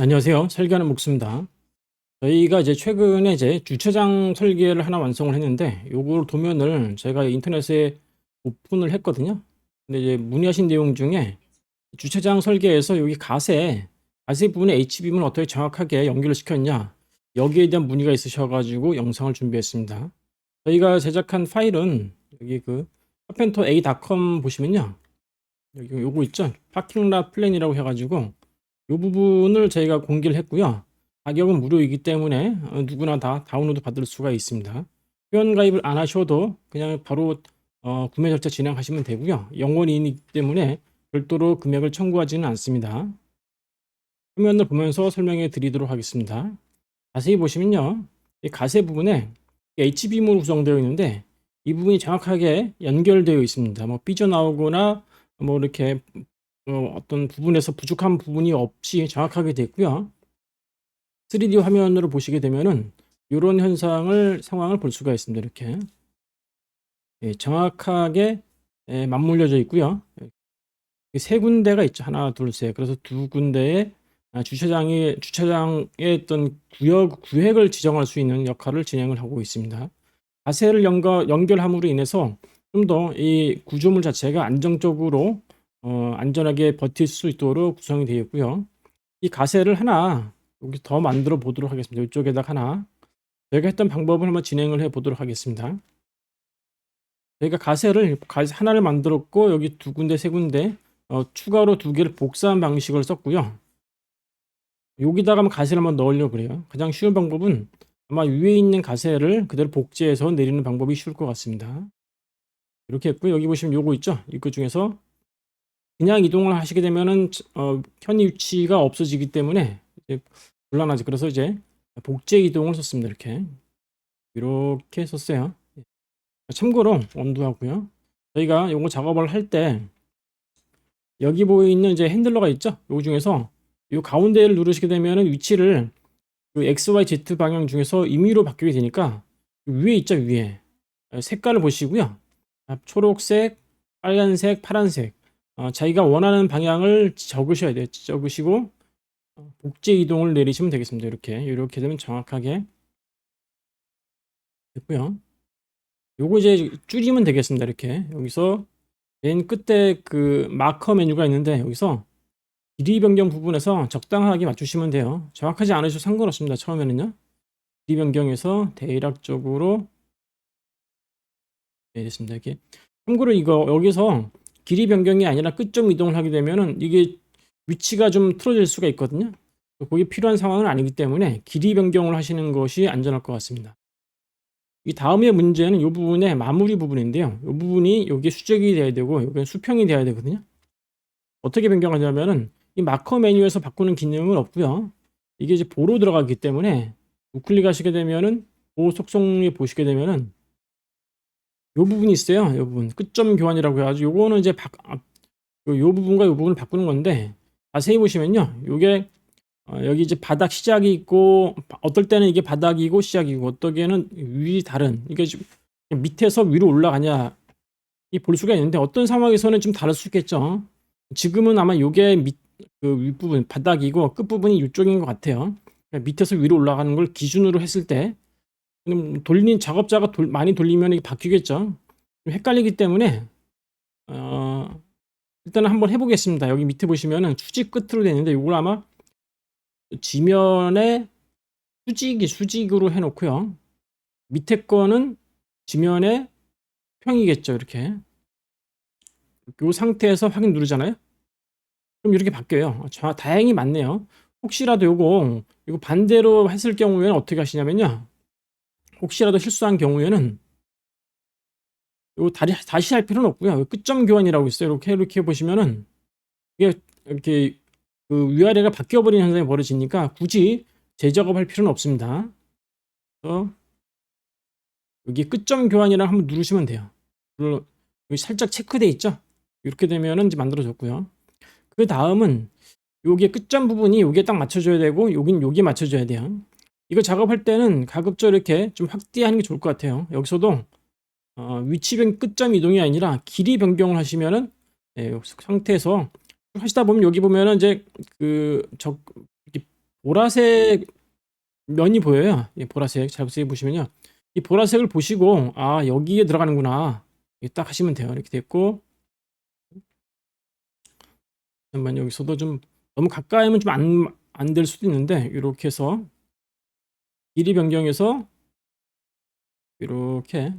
안녕하세요. 설계하는 목수입니다. 저희가 이제 최근에 이제 주차장 설계를 하나 완성을 했는데 요걸 도면을 제가 인터넷에 오픈을 했거든요. 근데 이제 문의하신 내용 중에 주차장 설계에서 여기 가세, 가세 부분에 H빔을 어떻게 정확하게 연결을 시켰냐 여기에 대한 문의가 있으셔가지고 영상을 준비했습니다. 저희가 제작한 파일은 여기 그 카펜터 A.com 보시면요. 여기 요거 있죠? 파킹라 플랜이라고 해가지고 이 부분을 저희가 공개를 했고요. 가격은 무료이기 때문에 어, 누구나 다 다운로드 받을 수가 있습니다. 회원 가입을 안 하셔도 그냥 바로 어, 구매 절차 진행하시면 되고요. 영원이기 때문에 별도로 금액을 청구하지는 않습니다. 화면을 보면서 설명해 드리도록 하겠습니다. 자세히 보시면요. 이 가세 부분에 HBM으로 구성되어 있는데 이 부분이 정확하게 연결되어 있습니다. 뭐 삐져나오거나 뭐 이렇게 어, 어떤 부분에서 부족한 부분이 없이 정확하게 됐고요. 3D 화면으로 보시게 되면은 이런 현상을 상황을 볼 수가 있습니다. 이렇게 예, 정확하게 예, 맞물려져 있고요. 예, 세 군데가 있죠. 하나, 둘, 셋. 그래서 두 군데의 아, 주차장이 주차장의 어떤 구역 구획을 지정할 수 있는 역할을 진행을 하고 있습니다. 가세를 연결, 연결함으로 인해서 좀 더 이 구조물 자체가 안정적으로 어, 안전하게 버틸 수 있도록 구성이 되어 있고요. 이 가세를 하나 여기 더 만들어 보도록 하겠습니다. 이쪽에다 하나 저희가 했던 방법을 한번 진행을 해 보도록 하겠습니다. 저희가 가세를 가세 하나를 만들었고 여기 두 군데 세 군데 어, 추가로 두 개를 복사한 방식을 썼고요. 여기다가 가세를 한번 넣으려고 그래요. 가장 쉬운 방법은 아마 위에 있는 가세를 그대로 복제해서 내리는 방법이 쉬울 것 같습니다. 이렇게 했고요. 여기 보시면 요거 있죠? 이거 중에서 그냥 이동을 하시게 되면은 어, 현 위치가 없어지기 때문에 이제 곤란하지. 그래서 이제 복제 이동을 썼습니다. 이렇게 이렇게 썼어요. 참고로 원두하고요. 저희가 요거 작업을 할 때 여기 보이는 이제 핸들러가 있죠. 요 중에서 요 가운데를 누르시게 되면은 위치를 그 X, Y, Z 방향 중에서 임의로 바뀌게 되니까 위에 있죠 위에 색깔을 보시고요. 아, 초록색, 빨간색, 파란색 어, 자기가 원하는 방향을 적으셔야 돼요. 적으시고 어, 복제 이동을 내리시면 되겠습니다. 이렇게 이렇게 되면 정확하게 됐고요. 요거 이제 줄이면 되겠습니다. 이렇게 여기서 맨 끝에 그 마커 메뉴가 있는데 여기서 길이 변경 부분에서 적당하게 맞추시면 돼요. 정확하지 않으셔도 상관없습니다. 처음에는요. 길이 변경에서 대략적으로 네, 됐습니다. 이렇게 참고로 이거 여기서 길이 변경이 아니라 끝점 이동을 하게 되면은 이게 위치가 좀 틀어질 수가 있거든요. 그게 필요한 상황은 아니기 때문에 길이 변경을 하시는 것이 안전할 것 같습니다. 이 다음의 문제는 이 부분의 마무리 부분인데요. 이 부분이 여기 수직이 돼야 되고 여기 수평이 돼야 되거든요. 어떻게 변경하냐면은 이 마커 메뉴에서 바꾸는 기능은 없고요. 이게 이제 보로 들어가기 때문에 우클릭하시게 되면은 보호 속성에 보시게 되면은 요 부분이 있어요. 요 부분 끝점 교환이라고 해가지고 요거는 이제 바, 아, 부분과 요 부분을 바꾸는 건데 자세히 보시면요. 요게 어, 여기 이제 바닥 시작이 있고 어떨 때는 이게 바닥이고 시작이고 어떨 때는 위 다른 이게 지금 밑에서 위로 올라가냐 이 볼 수가 있는데 어떤 상황에서는 좀 다를 수 있겠죠. 지금은 아마 요게 밑 그 윗부분 바닥이고 끝부분이 이쪽인 것 같아요. 그러니까 밑에서 위로 올라가는 걸 기준으로 했을 때 돌린 작업자가 돌, 많이 돌리면 이게 바뀌겠죠. 좀 헷갈리기 때문에 어, 일단은 한번 해보겠습니다. 여기 밑에 보시면은 수직 끝으로 되는데 이걸 아마 지면에 수직이 수직으로 해놓고요. 밑에 거는 지면에 평이겠죠. 이렇게 이 상태에서 확인 누르잖아요. 그럼 이렇게 바뀌어요. 자, 다행히 맞네요. 혹시라도 요거 이거 반대로 했을 경우에는 어떻게 하시냐면요. 혹시라도 실수한 경우에는 요 다시 다시 할 필요는 없고요. 끝점 교환이라고 있어요. 이렇게 이렇게 보시면은 이게 이렇게 그 위아래가 바뀌어 버리는 현상이 벌어지니까 굳이 재작업할 필요는 없습니다. 그래서 여기 끝점 교환이랑 한번 누르시면 돼요. 여기 살짝 체크돼 있죠? 이렇게 되면은 이제 만들어졌고요. 그 다음은 요게 끝점 부분이 요게 딱 맞춰줘야 되고 여긴 여기 맞춰줘야 돼요. 이거 작업할 때는 가급적 이렇게 좀 확대하는 게 좋을 것 같아요. 여기서도 어, 위치 변 끝점 이동이 아니라 길이 변경을 하시면은 예, 상태에서 하시다 보면 여기 보면은 이제 그적 보라색 면이 보여요. 이 보라색 자세히 보시면요. 이 보라색을 보시고 아 여기에 들어가는구나. 이렇게 딱 하시면 돼요. 이렇게 됐고 잠깐만 여기서도 좀 너무 가까이면 좀 안 안 될 수도 있는데 이렇게 해서 길이 변경해서 이렇게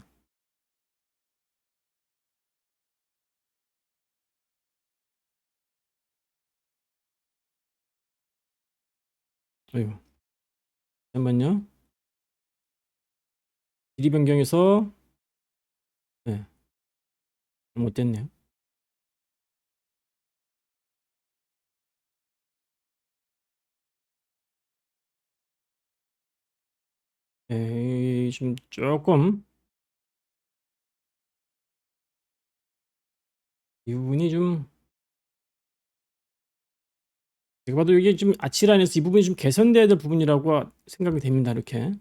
아이고 잠깐만요. 길이 변경해서 네. 잘못됐네요. 네, 좀 조금 이 부분이 좀 제가 봐도 이게 좀 아치라인에서 이 부분이 좀 개선돼야 될 부분이라고 생각이 됩니다. 이렇게.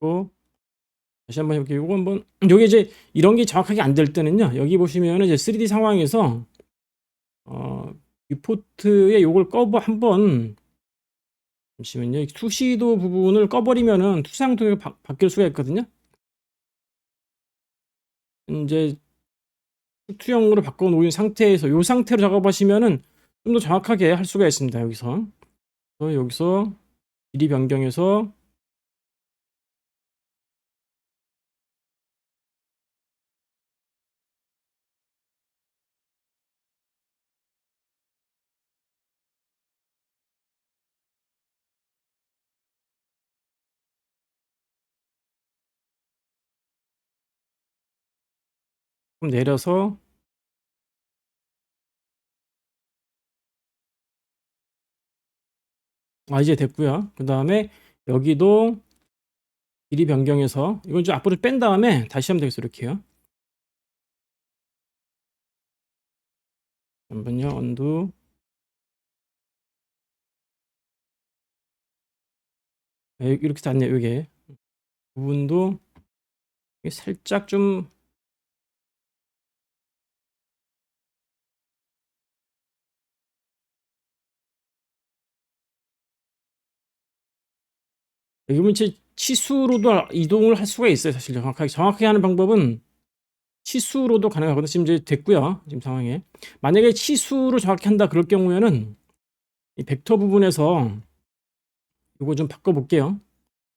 또 다시 한번 해볼게요. 요거 한번 요게 이제 이런 게 정확하게 안 될 때는요. 여기 보시면은 이제 3D 상황에서 어 뷰포트에 요걸 꺼버 한번 잠시만요. 이 투시도 부분을 꺼버리면은 투상도가 바, 바뀔 수가 있거든요. 이제 투영으로 바꿔 놓은 상태에서 요 상태로 작업하시면은 좀 더 정확하게 할 수가 있습니다. 여기서 여기서 길이 변경해서 좀 내려서 아 이제 됐고요. 그 다음에 여기도 길이 변경해서 이건 좀 앞으로 뺀 다음에 다시 하면 되겠어요. 이렇게요. 잠깐만요. 언두 네, 이렇게 닿네요. 이게 부분도 살짝 좀 이러면 제 치수로도 이동을 할 수가 있어요. 사실 정확하게 정확하게 하는 방법은 치수로도 가능하거든요. 지금 이제 됐고요. 지금 상황에 만약에 치수로 정확히 한다 그럴 경우에는 이 벡터 부분에서 이거 좀 바꿔볼게요.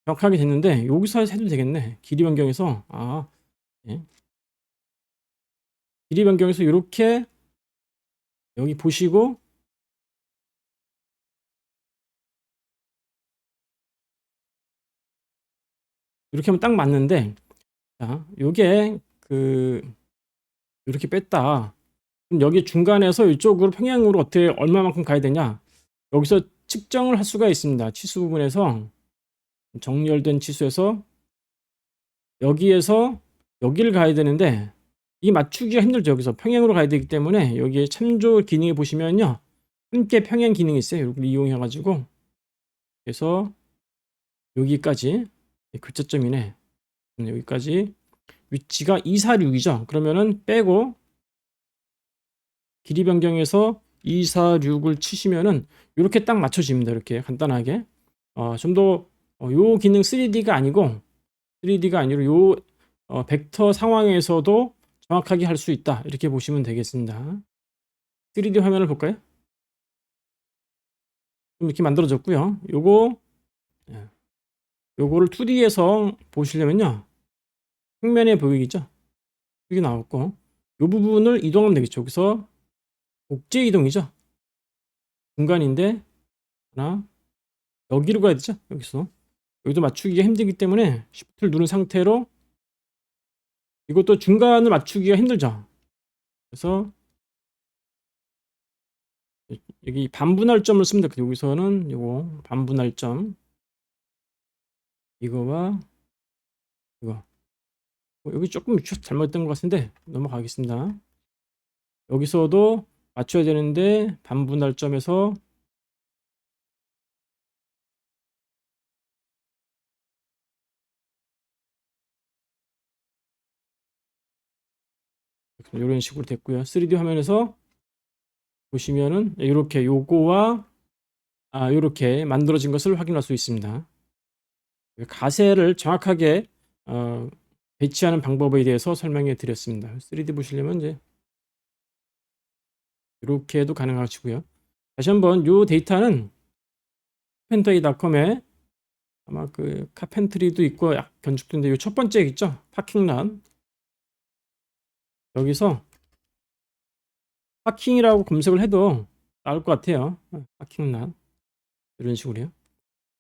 정확하게 됐는데 여기서 해도 되겠네. 길이 변경해서 아 예. 길이 변경해서 이렇게 여기 보시고 이렇게 하면 딱 맞는데 자 요게 그 이렇게 뺐다. 그럼 여기 중간에서 이쪽으로 평행으로 어떻게 얼마만큼 가야 되냐? 여기서 측정을 할 수가 있습니다. 치수 부분에서 정렬된 치수에서 여기에서 여기를 가야 되는데 이 맞추기가 힘들죠 여기서. 평행으로 가야 되기 때문에 여기에 참조 기능에 보시면요. 함께 평행 기능이 있어요. 이걸 이용해 가지고. 그래서 여기까지 교차점이네. 음, 여기까지 위치가 246이죠. 그러면은 빼고 길이 변경해서 246을 치시면은 이렇게 딱 맞춰집니다. 이렇게 간단하게. 어, 좀더 어, 요 기능 3D가 아니고 3D가 아니라 요 어, 벡터 상황에서도 정확하게 할 수 있다. 이렇게 보시면 되겠습니다. 3D 화면을 볼까요? 좀 이렇게 만들어졌고요. 요거 예. 요거를 2D에서 보시려면요. 평면에 보이겠죠? 여기 나왔고 요 부분을 이동하면 되겠죠. 여기서 복제 이동이죠. 중간인데 하나 여기로 가야 되죠. 여기서 여기도 맞추기가 힘들기 때문에 Shift를 누른 상태로 이것도 중간을 맞추기가 힘들죠. 그래서 여기 반분할점을 쓰면 되거든요. 여기서는 요거 반분할점 이거와 이거 어, 여기 조금 잘못된 것 같은데 넘어가겠습니다. 여기서도 맞춰야 되는데 반분할 점에서 이런 식으로 됐고요. 3D 화면에서 보시면은 이렇게 요거와 아 요렇게 만들어진 것을 확인할 수 있습니다. 가세를 정확하게 어, 배치하는 방법에 대해서 설명해 드렸습니다. 3D 보시려면 이제 이렇게 해도 가능하시고요. 다시 한번 요 데이터는 카펜터이닷컴에 아마 그 카펜트리도 있고 약 건축도인데 요첫 번째 있죠? 파킹란 여기서 파킹이라고 검색을 해도 나올 것 같아요. 어, 파킹란 이런 식으로요.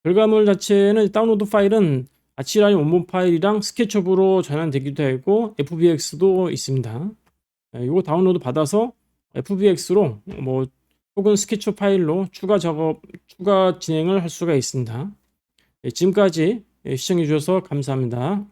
결과물 자체는 다운로드 파일은 아치라인 원본 파일이랑 스케치업으로 전환되기도 하고 FBX도 있습니다. 예, 이거 다운로드 받아서 FBX로 뭐 혹은 스케치업 파일로 추가 작업, 추가 진행을 할 수가 있습니다. 예, 지금까지 시청해 주셔서 감사합니다.